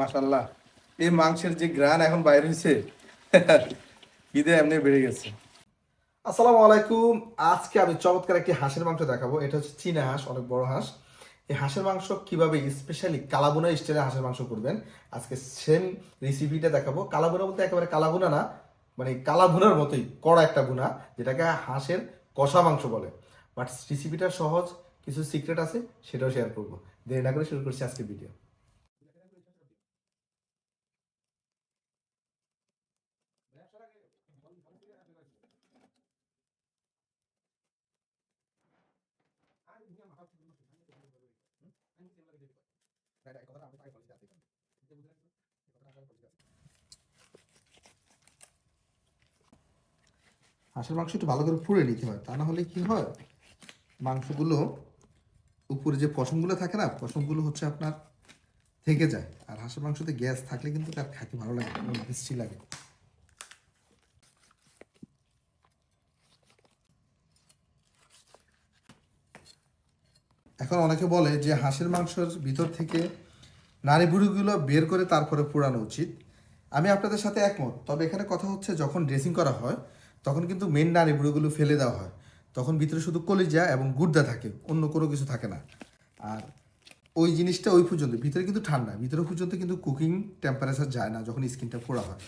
মাশাল্লাহ এই মাংসের যে গ্রান এখন বাইরে হয়েছে ঈদে এমনি বেড়ে গেছে। আসসালামু আলাইকুম। আজকে আমি চমৎকার একটি হাঁসের মাংস দেখাবো। এটা হচ্ছে চীনা হাঁস, অনেক বড় হাঁস। এই হাঁসের মাংস কীভাবে স্পেশালি কালাবুনা স্টাইলে হাঁসের মাংস করবেন, আজকে সেম রেসিপিটা দেখাবো। কালাবুনা বলতে একেবারে কালাবুনা না মানে কালাবুনার মতোই, কড়া একটা বুনা যেটাকে হাঁসের কষা মাংস বলে। বাট রেসিপিটা সহজ, কিছু সিক্রেট আছে, সেটাও শেয়ার করব। দেরি না করে শুরু করছি আজকে ভিডিও হাঁসের মাংস একটু ভালো করে পুড়ে নিতে হয়, তা না হলে কি হয়? মাংসগুলো উপরে যে পশমগুলো থাকে না, পশমগুলো হচ্ছে আপনার থেকে যায়। আর হাঁসের মাংসতে গ্যাস থাকলে কিন্তু তার খাইতে ভালো লাগে অনেক মিষ্টি লাগে। এখন অনেকে বলে যে হাঁসের মাংসের ভিতর থেকে নারী বুড়িগুলো বের করে তারপরে পোড়ানো উচিত। আমি আপনাদের সাথে একমত। তবে এখানে কথা হচ্ছে যখন ড্রেসিং করা হয়, তখন কিন্তু মেন নারী বুড়িগুলো ফেলে দেওয়া হয়। তখন ভিতরে শুধু কলিজা এবং গুর্দা থাকে, অন্য কোনো কিছু থাকে না। আর ওই জিনিসটা ওই পর্যন্ত। ভিতরে কিন্তু ঠান্ডা, ভিতরে পর্যন্ত কিন্তু কুকিং টেম্পারেচার যায় না যখন স্কিনটা পোড়া হয়।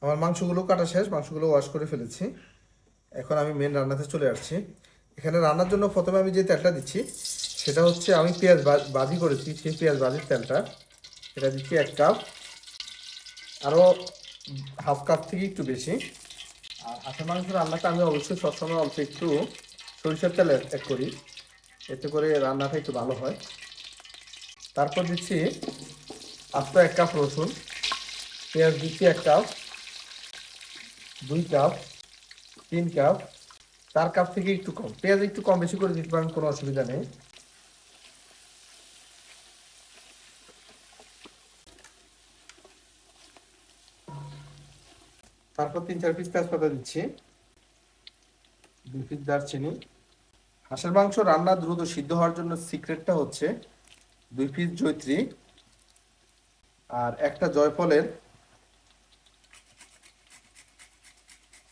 আমার মাংসগুলো কাটা শেষ, মাংসগুলো ওয়াশ করে ফেলেছি। এখন আমি মেন রান্নাতে চলে আসছি। এখানে রান্নার জন্য প্রথমে আমি যে তেলটা দিচ্ছি, সেটা হচ্ছে আমি পেঁয়াজ বা- ভাজি করেছি, সেই পেঁয়াজ ভাজির তেলটা। এটা দিচ্ছি এক কাপ। আরও হাফ কাপ থেকে একটু বেশি। আর হাঁসের মাংস রান্নাটা আমি অবশ্যই সবসময় অল্প একটু সরিষার তেল অ্যাড করি। এতে করে রান্নাটা একটু ভালো হয়। তারপর দিচ্ছি আস্ত এক কাপ রসুন, পেঁয়াজ দিচ্ছি এক কাপ, দুই কাপ, তিন কাপ, চার কাপ থেকে একটু কম। পেঁয়াজ একটু কম বেশি করে দিতে পারেন, কোনো অসুবিধা নেই। তারপর তিন, চার পিস তেজপাতা দিচ্ছি। দুই পিস দারচিনি। হাঁসের মাংস রান্না দ্রুত সিদ্ধ হওয়ার জন্য সিক্রেটটা হচ্ছে দুই পিস জৈত্রী আর একটা জয়ফলের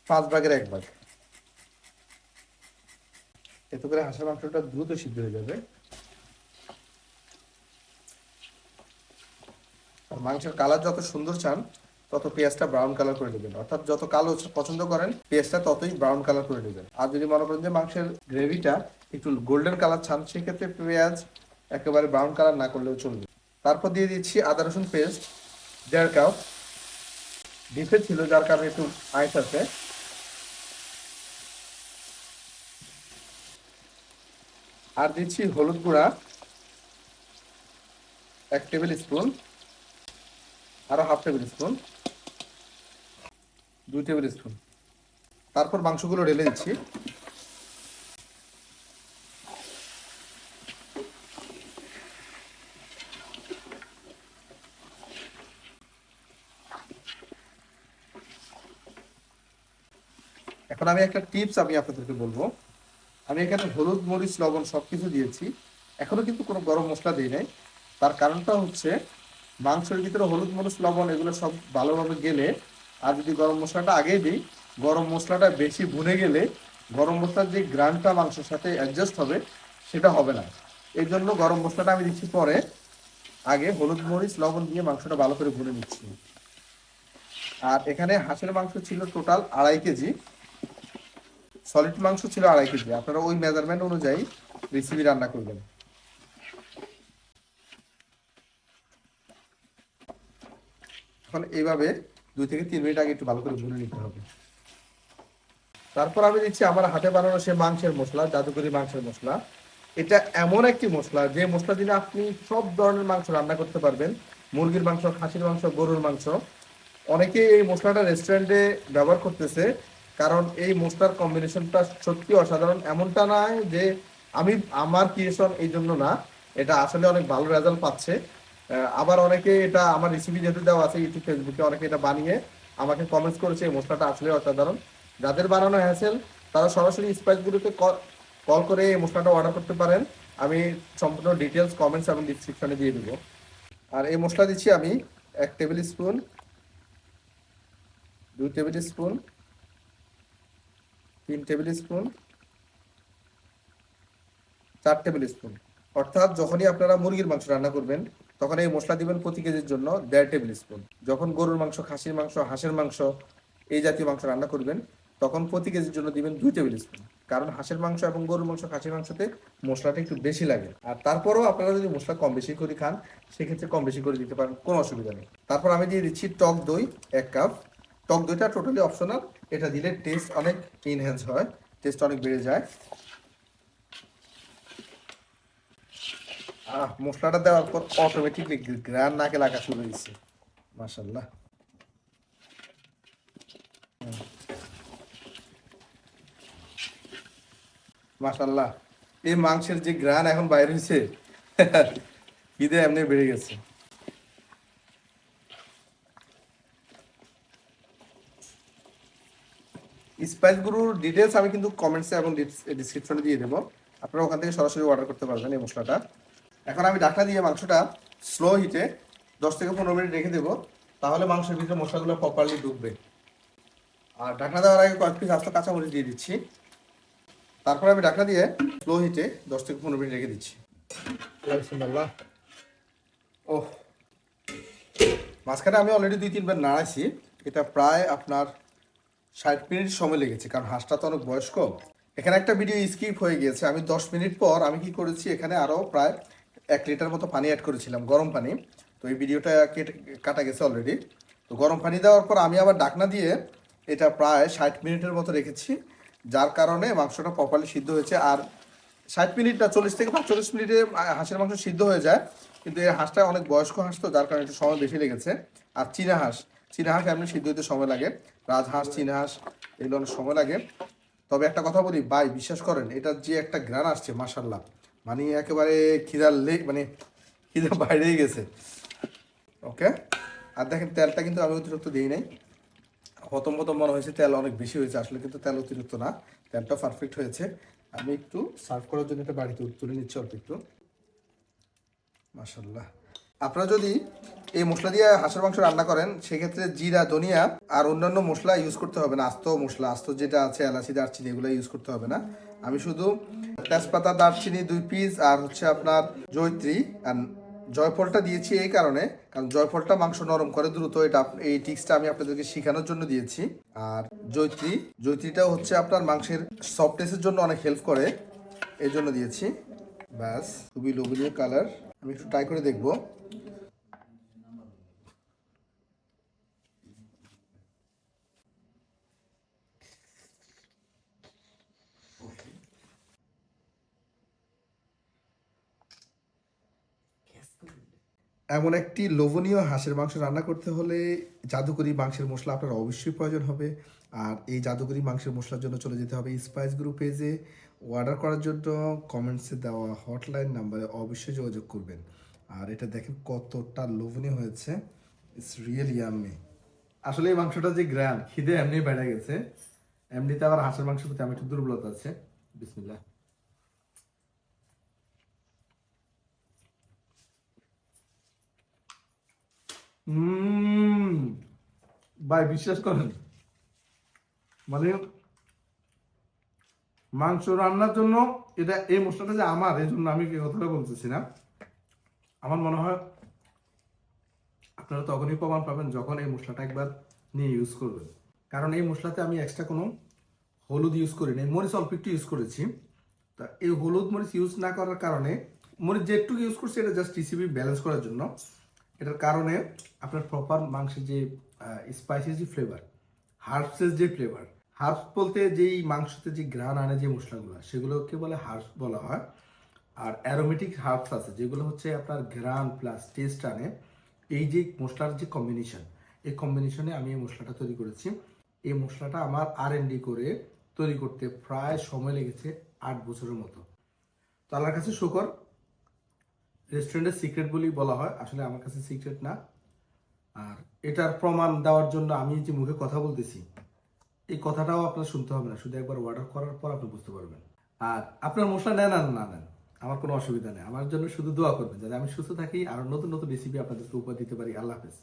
পাঁচ ভাগের এক ভাগ। এত করে হাঁসের মাংসটা দ্রুত সিদ্ধ হয়ে যাবে। মাংসের কালার যত সুন্দর চান তত পেঁয়াজটা ব্রাউন কালার করে নেবেন। অর্থাৎ যত কালো পছন্দ করেন, পেঁয়াজটা ততই ব্রাউন কালার করে নেবেন। আর যদি মনে করেন যে মাংসের গ্রেভিটা একটু গোল্ডেন কালার চান সেক্ষেত্রে পেঁয়াজ একেবারে ব্রাউন কালার না করলেও চলবে। তারপর দিয়ে দিচ্ছি আদা, রসুন পেস্ট দেড় কাপ ডিপে ছিল যার কারণে একটু আইস আছে। আর দিচ্ছি হলুদ গুঁড়া, এক টেবিল স্পুন আরও হাফ টেবিল স্পুন দুই টেবিল স্পুন। তারপর মাংসগুলো ঢেলে দিচ্ছি। এখন আমি একটা টিপস আমি আপনাদেরকে বলব। আমি এখানে হলুদ, মরিচ, লবণ সবকিছু দিয়েছি। এখনও কিন্তু কোনো গরম মশলা দিই নাই। তার কারণটা হচ্ছে মাংসের ভিতরে হলুদ, মরিচ, লবণ এগুলো সব ভালোভাবে গেলে আর যদি গরম মশলাটা আগেই দিই, গরম মশলাটা বেশি ভুনে গেলে গরম মশলার যে গ্রানটা মাংসের সাথে অ্যাডজাস্ট হবে, সেটা হবে না। এই জন্য গরম মশলাটা আমি দিচ্ছি পরে। আগে হলুদ মরিচ, লবণ দিয়ে মাংসটা ভালো করে ভুনে নিচ্ছি। আর এখানে হাঁসের মাংস ছিল টোটাল আড়াই কেজি। সলিড মাংস ছিল আড়াই কেজি। আপনারা ওই মেজারমেন্ট অনুযায়ী রেসিপি রান্না করবেন। এখন এইভাবে দুই থেকে তিন মিনিট আগে একটু ভালো করে ভুনে নিতে হবে। তারপর আমি দিচ্ছি আমার হাতে বানানো সে মাংসের মশলা, জাদুকরি মাংসের মশলা। এটা এমন একটি মশলা, যে মশলা দিলে আপনি সব ধরনের মাংস রান্না করতে পারবেন। মুরগির মাংস, খাসির মাংস, গরুর মাংস। অনেকে এই মশলাটা রেস্টুরেন্টে ব্যবহার করতেছে, কারণ এই মশলার কম্বিনেশনটা সত্যি অসাধারণ। এমনটা নয় যে আমি, আমার ক্রিয়েশন এই জন্য না, এটা আসলে অনেক ভালো রেজাল্ট পাচ্ছে। আবার অনেকে এটা আমার রেসিপি যেহেতু দেওয়া আছে ইউটিউব ফেসবুকে অনেকে এটা বানিয়ে আমাকে কমেন্টস করেছে, এই মশলাটা আসলে অসাধারণ। যাদের বানানো হ্যাসেল তারা সরাসরি স্পাইসগুলোতে কল করে এই মশলাটা অর্ডার করতে পারেন। আমি সম্পূর্ণ ডিটেলস কমেন্টস এবং ডিসক্রিপশনে দিয়ে দেবো। আর এই মশলা দিচ্ছি আমি এক টেবিল স্পুন দুই টেবিল স্পুন তিন টেবিল স্পুন চার টেবিল স্পুন অর্থাৎ যখনই আপনারা মুরগির মাংস রান্না করবেন তখন এই মশলা দিবেন প্রতি কেজির জন্য দেড় টেবিল স্পুন। যখন গরুর মাংস, খাসির মাংস, হাঁসের মাংস এই জাতীয় মাংস রান্না করবেন, তখন প্রতি কেজির জন্য দিবেন দুই টেবিল স্পুন। কারণ হাঁসের মাংস এবং গরুর মাংস, খাসির মাংসতে মশলাটা একটু বেশি লাগে। আর তারপরেও আপনারা যদি মশলা কম বেশি করে খান, সেক্ষেত্রে কম বেশি করে দিতে পারেন, কোনো অসুবিধা নেই। তারপর আমি দিয়ে দিচ্ছি টক দই, এক কাপ। টক দইটা টোটালি অপশনাল এটা দিলে টেস্ট অনেক ইনহ্যান্স হয় টেস্ট অনেক বেড়ে যায়। মশলাটা দেওয়ার পর অটোমেটিকলি গ্রান নাকে লাগা শুরু হয়েছে মাশাল্লাহ মাশাল্লাহ এই মাংসের যে গ্রান এখন বাইরে হয়েছে খিদে এমনি বেড়ে গেছে। স্পাইস গুরুর ডিটেলস আমি কিন্তু কমেন্টসে এবং ডিসক্রিপশনে দিয়ে দেবো। আপনারা ওখান থেকে সরাসরি অর্ডার করতে পারবেন এই মশলাটা। এখন আমি ঢাকনা দিয়ে মাংসটা স্লো হিটে দশ থেকে পনেরো মিনিট রেখে দেবো তাহলে মাংসের ভিতরে মশলাগুলো প্রপারলি ঢুকবে। আর ঢাকনা দেওয়ার আগে কয়েক পিস আস্ত কাঁচামরিচ দিয়ে দিচ্ছি। তারপর আমি ঢাকনা দিয়ে স্লো হিটে দশ থেকে পনেরো মিনিট রেখে দিচ্ছি। ও মাঝখানে আমি অলরেডি দুই তিনবার নাড়াইছি। এটা প্রায় আপনার ষাট মিনিট সময় লেগেছে কারণ হাঁসটা তো অনেক বয়স্ক। এখানে একটা ভিডিও স্কিপ হয়ে গিয়েছে। আমি দশ মিনিট পর আমি কি করেছি এখানে আরও প্রায় এক লিটার মতো পানি অ্যাড করেছিলাম, গরম পানি। তো এই ভিডিওটা কেটে, কাটা গেছে অলরেডি তো গরম পানি দেওয়ার পর আমি আবার ডাকনা দিয়ে এটা প্রায় ষাট মিনিটের মতো রেখেছি, যার কারণে মাংসটা প্রপারলি সিদ্ধ হয়েছে। আর ষাট মিনিট না চল্লিশ থেকে পাঁচচল্লিশ মিনিটে হাঁসের মাংস সিদ্ধ হয়ে যায়, কিন্তু এই হাঁসটা অনেক বয়স্ক হাঁস তো, যার কারণে একটু সময় বেশি লেগেছে। আর চীনা হাঁস চীনা হাঁস এমনি সিদ্ধ হতে সময় লাগে। রাজহাঁস, চীনা হাঁস, এগুলো অনেক সময় লাগে। তবে একটা কথা বলি, ভাই, বিশ্বাস করেন, এটার যে একটা গ্রান আসছে মাসাল্লাহ মানে একেবারে খিদার লে মানে খিদার বাইরেই গেছে। ওকে আর দেখেন, তেলটা কিন্তু আমি অতিরিক্ত দিই নাই। প্রথম প্রথম মনে হয়েছে, তেল অনেক বেশি হয়েছে। আসলে কিন্তু তেল অতিরিক্ত না। তেলটা পারফেক্ট হয়েছে। আমি একটু সার্ভ করার জন্য এটা বাড়িতে তুলে নিচ্ছি অল্প একটু। মাসাল্লাহ আপনারা যদি এই মশলা দিয়ে হাঁসের মাংস রান্না করেন, সেক্ষেত্রে জিরা, ধনিয়া আর অন্যান্য মশলা ইউজ করতে হবে না। আস্ত মশলা, আস্ত যেটা আছে, এলাচি, দারচিনি, এগুলো ইউজ করতে হবে না। আমি শুধু তেজপাতা, দারচিনি দুই পিস আর হচ্ছে আপনার জয়ত্রী। আর জয়ফলটা দিয়েছি এই কারণে, কারণ জয়ফলটা মাংস নরম করে দ্রুত এটা এই টিক্সটা আমি আপনাদেরকে শেখানোর জন্য দিয়েছি। আর জয়ত্রী, জয়ত্রীটাও হচ্ছে আপনার মাংসের সফটনেসের জন্য অনেক হেল্প করে এই জন্য দিয়েছি। ব্যাস, খুবই লোভনীয় কালার আমি একটু ট্রাই করে দেখব। এমন একটি লোভনীয় হাঁসের মাংস রান্না করতে হলে জাদুকরি মাংসের মশলা আপনার অবশ্যই প্রয়োজন হবে। আর এই জাদুকরি মাংসের মশলার জন্য চলে যেতে হবে স্পাইস গ্রুপ পেজে অর্ডার করার জন্য কমেন্টসে দেওয়া হটলাইন নাম্বারে অবশ্যই যোগাযোগ করবেন। আর এটা দেখেন কতটা লোভনীয় হয়েছে। ইটস রিয়েলি ইয়াম্মি আসলে এই মাংসটা যে গ্র্যান্ড খিদে এমনি বেড়ে গেছে। এমনিতে আবার হাঁসের মাংসের প্রতি আমার একটু দুর্বলতা আছে। বিসমিল্লাহ। ভাই, বিশ্বাস করেন। মানে মাংস রান্নার জন্য এটা এই মশলাটা যে আমার, এই জন্য আমি কথাটা বলতেছি না। আমার মনে হয় আপনারা তখনই প্রমাণ পাবেন যখন এই মশলাটা একবার নিয়ে ইউজ করবেন। কারণ এই মশলাতে আমি এক্সট্রা কোনো হলুদ ইউজ করি করিনি মরিচ অল্প একটু ইউজ করেছি। তা এই হলুদ মরিচ ইউজ না করার কারণে মরিচ যেটুকু ইউজ করছি এটা জাস্ট রেসিপি ব্যালেন্স করার জন্য। এটার কারণে আপনার প্রপার মাংসের যে স্পাইসের যে ফ্লেভার হার্বসের যে ফ্লেভার হার্বস বলতে যেই মাংসতে যে গ্রান আনে যে মশলাগুলো, সেগুলোকে বলে হার্বস বলা হয়। আর অ্যারোমেটিক হার্বস আছে, যেগুলো হচ্ছে আপনার গ্রান প্লাস টেস্ট আনে। এই যে মশলার যে কম্বিনেশন এই কম্বিনেশনে আমি এই মশলাটা তৈরি করেছি। এই মশলাটা আমার আর এন ডি করে তৈরি করতে প্রায় সময় লেগেছে আট বছরের মতো। তো আল্লাহর কাছে শুকর রেস্টুরেন্টের সিক্রেট বলেই বলা হয়। আসলে আমার কাছে সিক্রেট না। আর এটার প্রমাণ দেওয়ার জন্য আমি যে মুখে কথা বলতেছি, এই কথাটাও আপনার শুনতে হবে না। শুধু একবার অর্ডার করার পর আপনি বুঝতে পারবেন। আর আপনার মশলা নেন আর না নেন, আমার কোনো অসুবিধা নেই। আমার জন্য শুধু দোয়া করবেন, যাতে আমি সুস্থ থাকি আর নতুন নতুন রেসিপি আপনাদেরকে উপহার দিতে পারি। আল্লাহ হাফেজ।